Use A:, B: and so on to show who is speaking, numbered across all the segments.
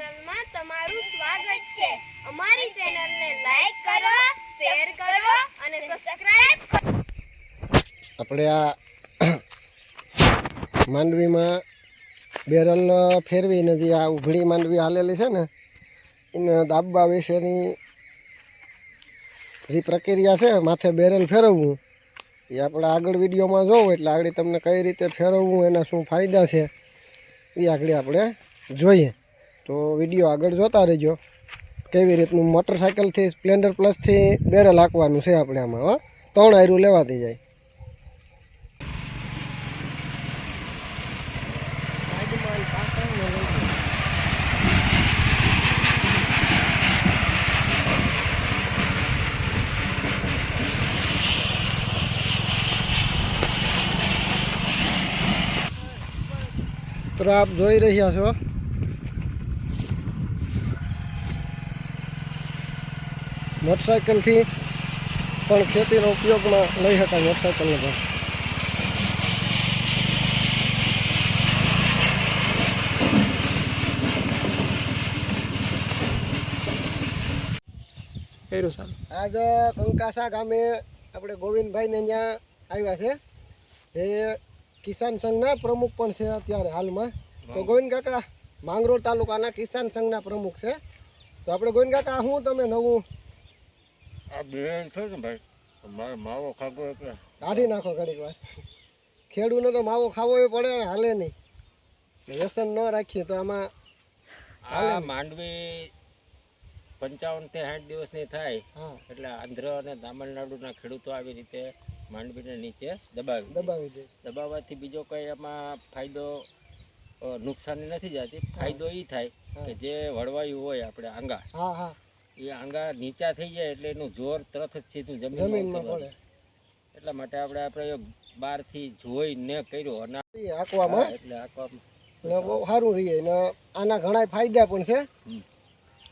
A: ચેનલમાં તમારું સ્વાગત છે. અમારી ચેનલને લાઈક કરો, શેર કરો અને સબસ્ક્રાઇબ કરો.
B: આપણે આ માંડવીમાં બેરલ ફેરવીને જે આ ઉઘડી માંડવી હાલેલી છે ને, એને દાબવા વિશેની જે પ્રક્રિયા છે, માથે બેરલ ફેરવવું. એ આપણે આગળ વિડીયોમાં જોવું, એટલે આગળ તમને કઈ રીતે ફેરવવું, એના શું ફાયદા છે, એ આગળ આપણે જોઈએ. તો વીડિયો આગળ જોતા રહેજો. કેવી રીતનું મોટરસાઇકલથી સ્પ્લેન્ડર પ્લસથી બેરલ હાંકવાનું છે આપણે આમાં, હા. ત્રણ આયરું લેવાતી જાય. તો આપ જોઈ રહ્યા છો મોટરસાઇકલથી પણ ખેતીનો ઉપયોગમાં લઈ શકાય મોટરસાઇકલને પણ. આજ કંકાસા ગામે આપણે ગોવિંદભાઈને ત્યાં આવ્યા છે. એ કિસાન સંઘના પ્રમુખ પણ છે અત્યારે હાલમાં. તો ગોવિંદ કાકા માંગરોળ તાલુકાના કિસાન સંઘના પ્રમુખ છે. તો આપણે ગોવિંદ કાકા શું તમે નવું
C: આ બેન છે ને ભાઈ મારે માવો ખાવો એટલે.
B: કાઢી નાખો ઘડીક વાર. ખેડૂને તો માવો ખાવો પડે ને હાલે નહીં. વ્યસન ન રાખીએ તો આમાં
C: આ માંડવી પંચાવનથી સાઠ દિવસની થાય. એટલે આંધ્ર અને તામિલનાડુના ખેડૂતો આવી રીતે માંડવીને નીચે દબાવી
B: દબાવી દે.
C: દબાવવાથી બીજો કંઈ એમાં ફાયદો નુકસાની નથી જતી. ફાયદો એ થાય કે જે વળવાયું હોય આપણે આંગા.
B: હા હા.
C: એ આંગા નીચા થઈ જાય એટલે એનું જોર તરત જ સીધું જમીનમાં
B: પડે.
C: એટલા માટે આપણે આ પ્રયોગ બહારથી જોઈને કર્યો. અને
B: એ
C: એટલે આખો
B: બહુ સારું રહીએ ને આના ઘણા ફાયદા પણ છે.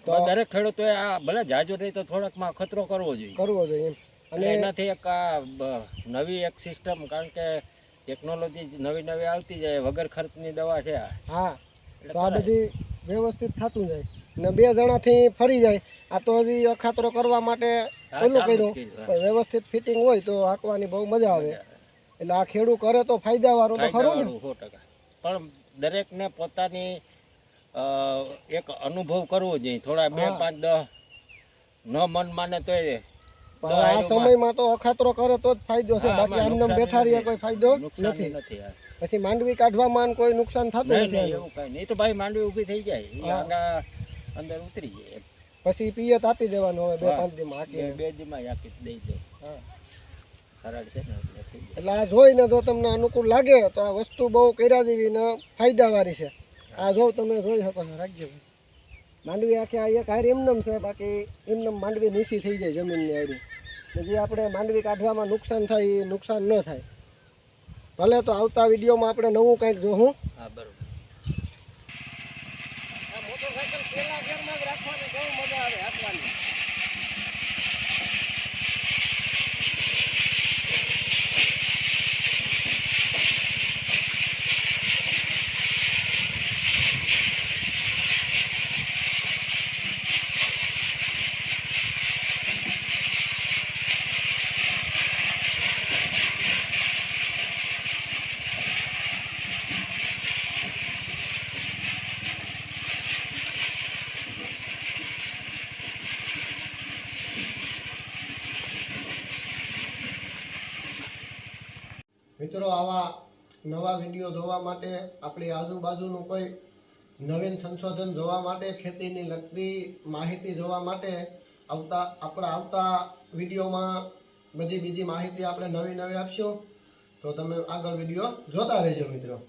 B: તો
C: દરેક ખેડૂતોએ આ ભલે જાજો નહીં તો થોડાકમાં ખતરો કરવો જોઈએ.
B: કરવો જોઈએ
C: અને એનાથી એક આ નવી એક સિસ્ટમ કારણ કે ટેકનોલોજી નવી નવી આવતી જાય વગર ખર્ચની દવા છે આ.
B: હા. તો આ બધી વ્યવસ્થિત થતું જાય. ને બે જણાથી ફરી જાય. આ તો હજી અખાતરો કરવા માટે પેલું કર્યું. પણ વ્યવસ્થિત ફિટિંગ હોય તો હાંકવાની બહુ મજા આવે. એટલે આ ખેડૂત કરે તો ફાયદા વાળું તો ખરું ને.
C: સો ટકા. પણ દરેકને પોતાની એક અનુભવ કરવો જોઈએ. થોડા બે પાંચ દસ ન મન માને તો
B: પણ આ સમયમાં તો અખાતરો કરે તો જ ફાયદો છે. બાકી આમને બેઠા રહીએ કોઈ ફાયદો નથી. પછી માંડવી કાઢવામાં કોઈ નુકસાન થતું
C: નહીં
B: નથી
C: એવું કઈ નહીં. તો ભાઈ માંડવી ઊભી થઈ જાય. અંદર ઉતરી જાય.
B: પછી પિયત આપી દેવાનું હવે બે પાંચ દીમાં
C: બે બે દીમાં યાકી દઈ દો.
B: હા.
C: સરળ છે ને એટલે
B: આ જોઈને જો તમને અનુકૂળ લાગે તો આ વસ્તુ બહુ કર્યા જેવી ને ફાયદાવાળી છે. આ જો તમે જોઈ શકો છો રાખજો. માંડવી આખી આ એક હાર એમનેમ છે બાકી એમનેમ માંડવી નીસી થઈ જાય જમીનની હારી. જે આપણે માંડવી કાઢવામાં નુકસાન થાય એ નુકસાન ન થાય. ભલે તો આવતા વિડીયોમાં આપણે નવું કંઈક જોઉં
C: હા બરોબર
B: આ પેલા ગેરમાં જ રાખવાની બહુ મજા આવે હાંકવાની મિત્રો, આવા નવા વીડિયો જોવા માટે આપણી આજુબાજુનું કોઈ નવીન સંશોધન જોવા માટે, ખેતીની લગતી માહિતી જોવા માટે આવતા, આપણા આવતા વિડીયોમાં બધી બીજી માહિતી આપણે નવી નવી આપશું. તો તમે આગળ વીડિયો જોતા રહેજો મિત્રો.